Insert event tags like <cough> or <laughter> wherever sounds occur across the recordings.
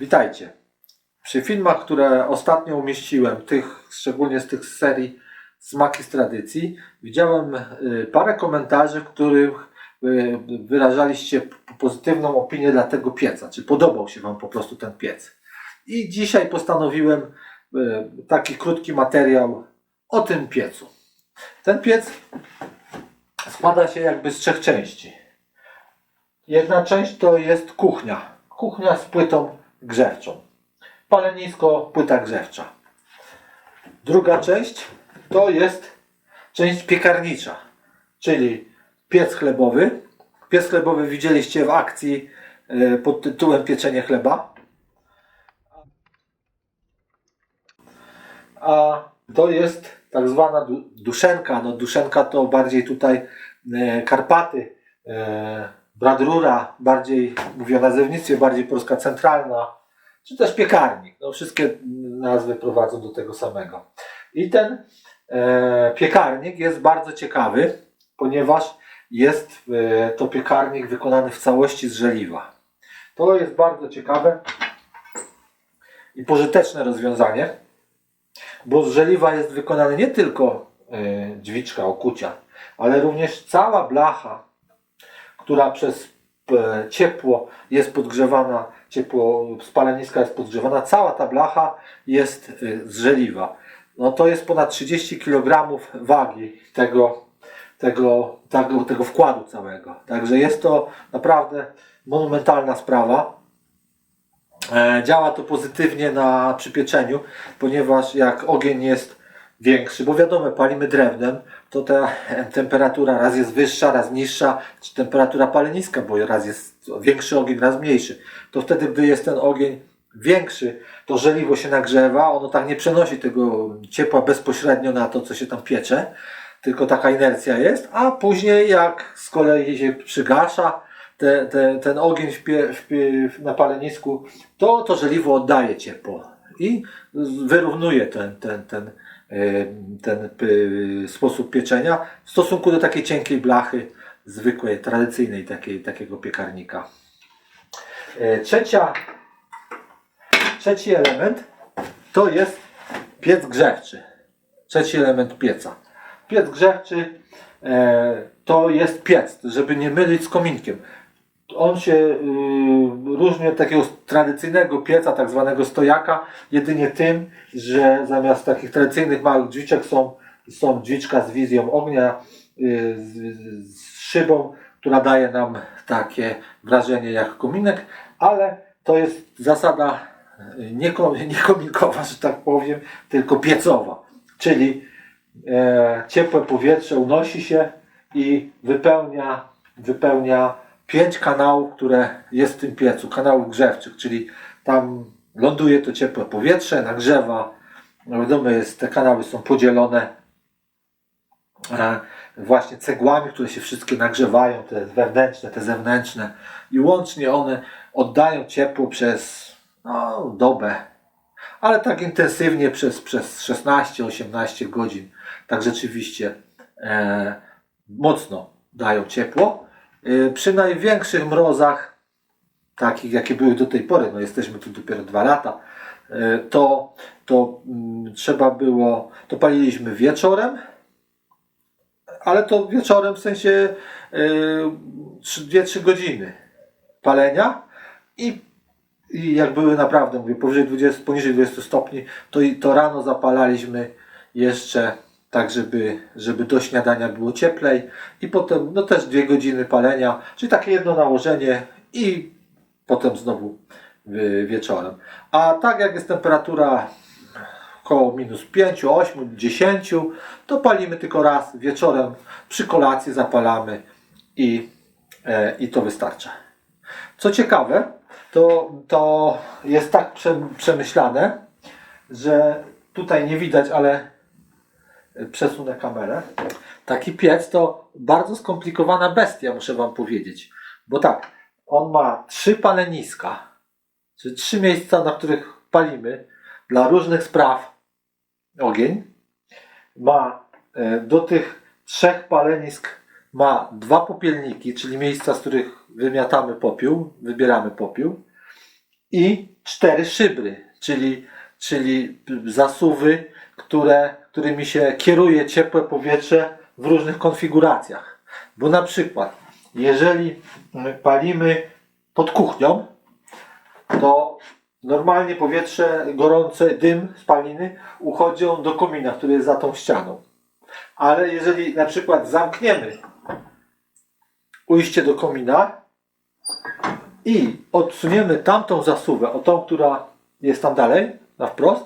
Witajcie. Przy filmach, które ostatnio umieściłem, tych, szczególnie z tych serii Smaki z tradycji, widziałem y, parę komentarzy, w których y, wyrażaliście pozytywną opinię dla tego pieca, czy podobał się Wam po prostu ten piec. I dzisiaj postanowiłem y, taki krótki materiał o tym piecu. Ten piec składa się jakby z trzech części. Jedna część to jest kuchnia. Kuchnia z płytą grzewczą. Palenisko, płyta grzewcza. Druga część to jest część piekarnicza, czyli piec chlebowy. Piec chlebowy widzieliście w akcji e, pod tytułem Pieczenie chleba. A to jest tak zwana du- duszenka. No duszenka to bardziej tutaj e, Karpaty, e, Bradrura, bardziej mówię o nazewnictwie, bardziej Polska Centralna, czy też piekarnik. No wszystkie nazwy prowadzą do tego samego. I ten e, piekarnik jest bardzo ciekawy, ponieważ jest e, to piekarnik wykonany w całości z żeliwa. To jest bardzo ciekawe i pożyteczne rozwiązanie, bo z żeliwa jest wykonany nie tylko e, dźwiczka, okucia, ale również cała blacha, która przez e, ciepło jest podgrzewana, ciepło spaleniska jest podgrzewana, cała ta blacha jest e, z żeliwa. No to jest ponad 30 kg wagi tego, tego, tego, tego wkładu całego. Także jest to naprawdę monumentalna sprawa. E, Działa to pozytywnie na przypieczeniu, ponieważ jak ogień jest większy, bo wiadomo, palimy drewnem, to ta temperatura raz jest wyższa, raz niższa, czy temperatura paleniska, bo raz jest większy ogień, raz mniejszy. To wtedy, gdy jest ten ogień większy, to żeliwo się nagrzewa, ono tak nie przenosi tego ciepła bezpośrednio na to, co się tam piecze, tylko taka inercja jest, a później jak z kolei się przygasza te, te, ten ogień w pie, w pie, na palenisku, to to żeliwo oddaje ciepło i wyrównuje ten, ten, ten, em, ten y, sposób pieczenia w stosunku do takiej cienkiej blachy, zwykłej, tradycyjnej takiej, takiego piekarnika. E, Trzecia, trzeci element to jest piec grzewczy. Trzeci element pieca. Piec grzewczy e, to jest piec, żeby nie mylić z kominkiem. On się y, różni od takiego tradycyjnego pieca, tak zwanego stojaka, jedynie tym, że zamiast takich tradycyjnych małych drzwiczek są, są drzwiczka z wizją ognia, y, z, z szybą, która daje nam takie wrażenie jak kominek, ale to jest zasada y, nie, <laughs> nie kominkowa, że tak powiem, tylko piecowa. Czyli e, ciepłe powietrze unosi się i wypełnia, wypełnia pięć kanałów, które jest w tym piecu, kanałów grzewczych, czyli tam ląduje to ciepłe powietrze, nagrzewa, no wiadomo jest, te kanały są podzielone e, właśnie cegłami, które się wszystkie nagrzewają, te wewnętrzne, te zewnętrzne. I łącznie one oddają ciepło przez no, dobę, ale tak intensywnie przez, przez 16-18 godzin, tak rzeczywiście e, mocno dają ciepło. E, przy największych mrozach, takich jakie były do tej pory, no jesteśmy tu dopiero dwa lata, e, to, to mm, trzeba było, to paliliśmy wieczorem, ale to wieczorem w sensie e, 2-3 godziny palenia i, i jak były naprawdę, mówię, powyżej 20, poniżej 20 stopni, to, to rano zapalaliśmy jeszcze tak, żeby, żeby do śniadania było cieplej i potem no też dwie godziny palenia, czyli takie jedno nałożenie i potem znowu y, wieczorem. A tak jak jest temperatura około minus 5, 8, 10, to palimy tylko raz wieczorem przy kolacji zapalamy i, e, i to wystarcza. Co ciekawe, to, to jest tak prze, przemyślane, że tutaj nie widać, ale przesunę kamerę. Taki piec to bardzo skomplikowana bestia, muszę Wam powiedzieć. Bo tak, on ma trzy paleniska, czy trzy miejsca, na których palimy dla różnych spraw ogień. Ma e, do tych trzech palenisk ma dwa popielniki, czyli miejsca, z których wymiatamy popiół, wybieramy popiół. i cztery szybry, czyli, czyli zasuwy, które, którymi się kieruje ciepłe powietrze w różnych konfiguracjach. Bo na przykład, jeżeli palimy pod kuchnią, to normalnie powietrze gorące, dym spaliny uchodzą do komina, który jest za tą ścianą. Ale jeżeli na przykład zamkniemy ujście do komina i odsuniemy tamtą zasuwę, o tą, która jest tam dalej, na wprost,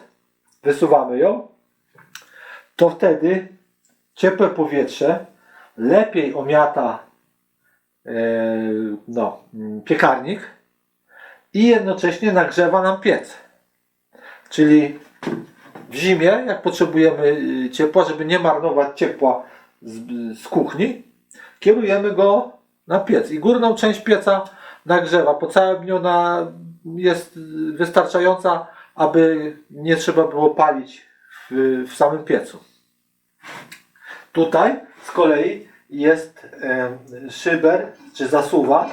wysuwamy ją, to wtedy ciepłe powietrze lepiej omiata e, no, mm, piekarnik i jednocześnie nagrzewa nam piec. Czyli w zimie, jak potrzebujemy y, ciepła, żeby nie marnować ciepła z, z kuchni, kierujemy go na piec i górną część pieca nagrzewa. Po całym dniu ona jest y, wystarczająca, aby nie trzeba było palić w, w samym piecu. Tutaj z kolei jest em, szyber czy zasuwa,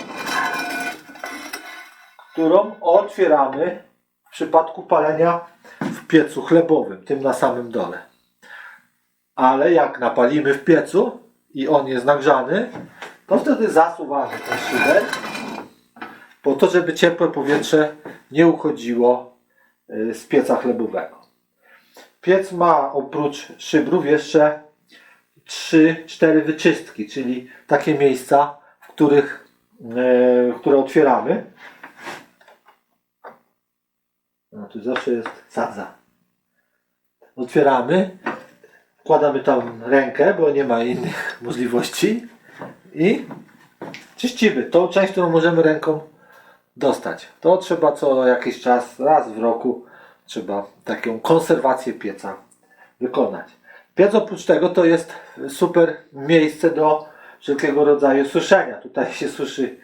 którą otwieramy w przypadku palenia w piecu chlebowym, tym na samym dole. Ale jak napalimy w piecu i on jest nagrzany, to wtedy zasuwamy ten szyber po to, żeby ciepłe powietrze nie uchodziło z pieca chlebowego. Piec ma oprócz szybrów jeszcze 3-4 wyczystki, czyli takie miejsca, w których, e, które otwieramy. No tu zawsze jest sadza. Otwieramy, wkładamy tam rękę, bo nie ma innych <laughs> możliwości i czyścimy tą część, którą możemy ręką dostać. To trzeba co jakiś czas, raz w roku, trzeba taką konserwację pieca wykonać. Piec oprócz tego to jest super miejsce do wszelkiego rodzaju suszenia. Tutaj się suszy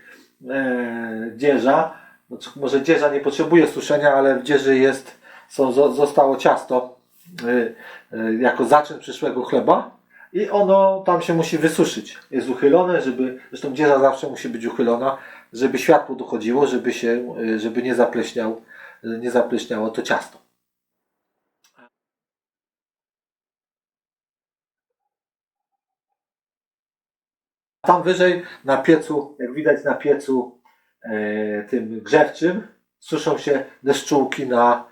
e, dzieża. Co- może dzieża nie potrzebuje suszenia, ale w dzieży jest, są, zo- zostało ciasto e, e, jako zaczyn przyszłego chleba i ono tam się musi wysuszyć. Jest uchylone, żeby, zresztą dzieża zawsze musi być uchylona, żeby światło dochodziło, żeby się, e, żeby nie zapleśniał, nie zapleśniało to ciasto. Tam wyżej na piecu, jak widać na piecu e, tym grzewczym, suszą się deszczułki na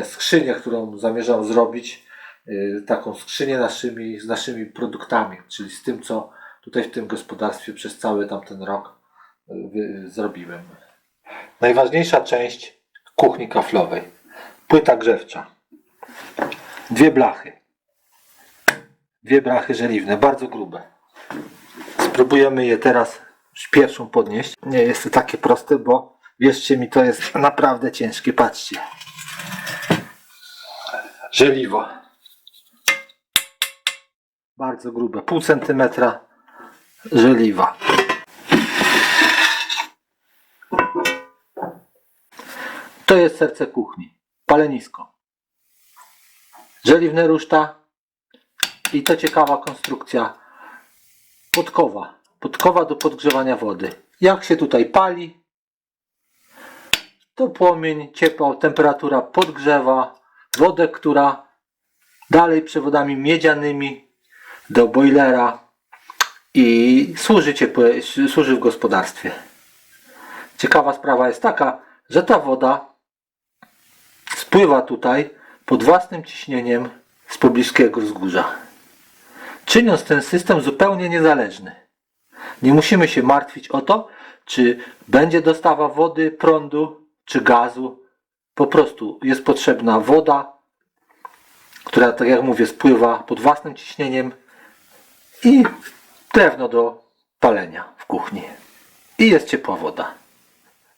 e, skrzynię, którą zamierzam zrobić. E, taką skrzynię naszymi, z naszymi produktami, czyli z tym, co tutaj w tym gospodarstwie przez cały tamten rok e, zrobiłem. Najważniejsza część kuchni kaflowej. Płyta grzewcza. Dwie blachy. Dwie blachy żeliwne, bardzo grube. Spróbujemy je teraz pierwszą podnieść. Nie jest to takie proste, bo wierzcie mi, to jest naprawdę ciężkie. Patrzcie. Żeliwo. Bardzo grube. Pół centymetra żeliwa. To jest serce kuchni. Palenisko. Żeliwne ruszta. I to ciekawa konstrukcja podkowa. Podkowa do podgrzewania wody. Jak się tutaj pali, to płomień, ciepła temperatura podgrzewa wodę, która dalej przewodami miedzianymi do boilera i służy, ciepłe, służy w gospodarstwie. Ciekawa sprawa jest taka, że ta woda spływa tutaj pod własnym ciśnieniem z pobliskiego wzgórza czyniąc ten system zupełnie niezależny. Nie musimy się martwić o to, czy będzie dostawa wody, prądu czy gazu. Po prostu jest potrzebna woda, która, tak jak mówię, spływa pod własnym ciśnieniem i drewno do palenia w kuchni. I jest ciepła woda.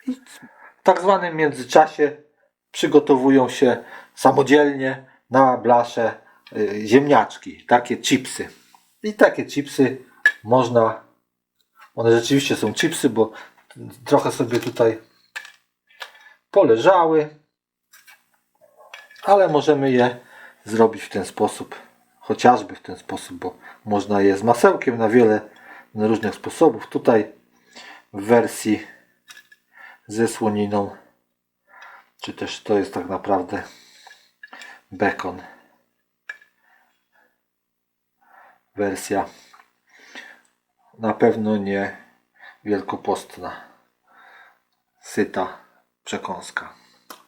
I w tak zwanym międzyczasie przygotowują się samodzielnie na blasze y, ziemniaczki, takie chipsy. I takie chipsy można, one rzeczywiście są chipsy, bo trochę sobie tutaj poleżały, ale możemy je zrobić w ten sposób, chociażby w ten sposób, bo można je z masełkiem na wiele na różnych sposobów. Tutaj w wersji ze słoniną czy też to jest tak naprawdę bekon. Wersja na pewno nie wielkopostna, syta przekąska.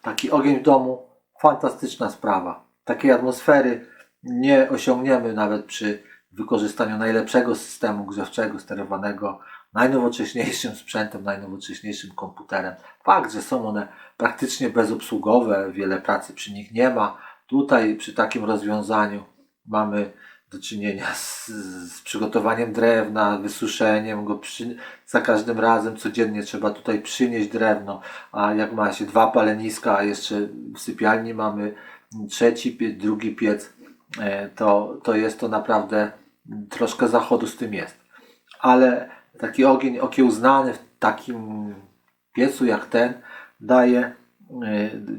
Taki ogień w domu, fantastyczna sprawa. Takiej atmosfery nie osiągniemy nawet przy wykorzystaniu najlepszego systemu grzewczego, sterowanego najnowocześniejszym sprzętem, najnowocześniejszym komputerem. Fakt, że są one praktycznie bezobsługowe, wiele pracy przy nich nie ma. Tutaj przy takim rozwiązaniu mamy do czynienia z, z przygotowaniem drewna, wysuszeniem go przy, za każdym razem. Codziennie trzeba tutaj przynieść drewno, a jak ma się dwa paleniska, a jeszcze w sypialni mamy trzeci, pie- drugi piec, e, to, to jest to naprawdę troszkę zachodu z tym jest. Ale taki ogień okiełznany w takim piecu jak ten daje e,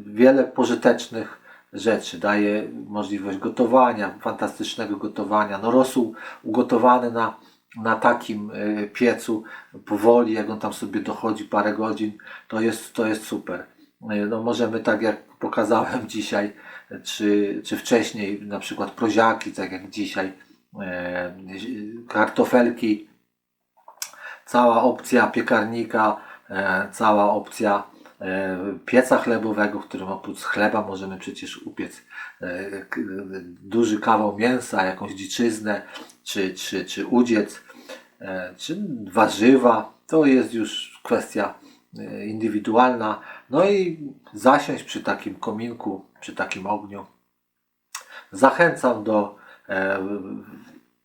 wiele pożytecznych rzeczy. Daje możliwość gotowania, fantastycznego gotowania. No rosół ugotowany na, na takim e, piecu powoli, jak on tam sobie dochodzi parę godzin, to jest, to jest super. E, No możemy tak jak pokazałem dzisiaj, czy, czy wcześniej, na przykład proziaki, tak jak dzisiaj, kartofelki, cała opcja piekarnika, e, cała opcja e, pieca chlebowego, w którym oprócz chleba możemy przecież upiec e, duży kawał mięsa, jakąś dziczyznę, czy, czy, czy udziec, czy warzywa. To jest już kwestia indywidualna. No i zasiąść przy takim kominku, przy takim ogniu. Zachęcam do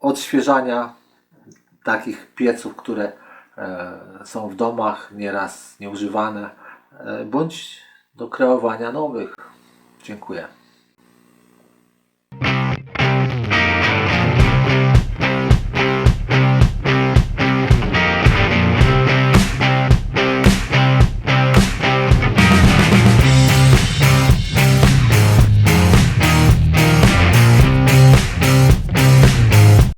odświeżania takich pieców, które są w domach nieraz nieużywane, e, bądź do kreowania nowych. Dziękuję.